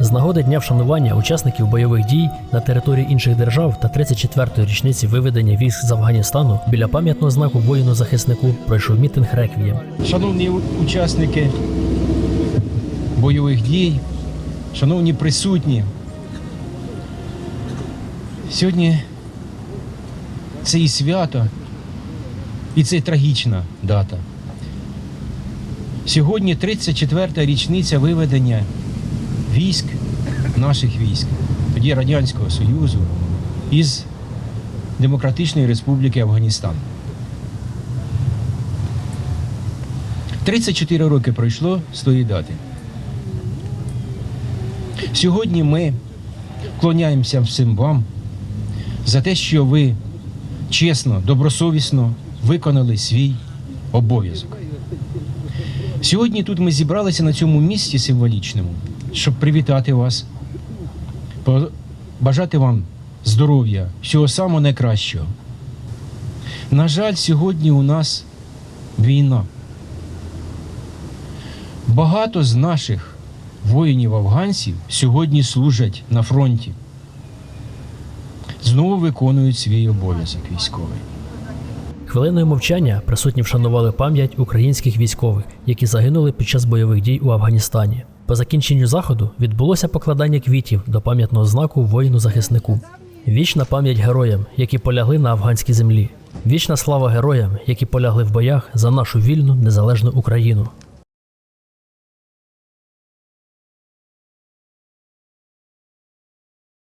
З нагоди дня вшанування учасників бойових дій на території інших держав та 34-ї річниці виведення військ з Афганістану біля пам'ятного знаку воїну-захиснику пройшов мітинг реквієм. Шановні учасники бойових дій, шановні присутні, сьогодні це і свято, і це трагічна дата. Сьогодні 34-та річниця виведення військ, наших військ, тоді Радянського Союзу, із Демократичної Республіки Афганістан. 34 роки пройшло з тої дати. Сьогодні ми вклоняємося всім вам за те, що ви чесно, добросовісно виконали свій обов'язок. Сьогодні тут ми зібралися на цьому місці символічному, щоб привітати вас, бажати вам здоров'я, всього самого найкращого. На жаль, сьогодні у нас війна. Багато з наших воїнів-афганців сьогодні служать на фронті. Знову виконують свій обов'язок військовий. Хвилиною мовчання присутні вшанували пам'ять українських військових, які загинули під час бойових дій у Афганістані. По закінченню заходу відбулося покладання квітів до пам'ятного знаку воїну-захиснику. Вічна пам'ять героям, які полягли на афганській землі. Вічна слава героям, які полягли в боях за нашу вільну незалежну Україну.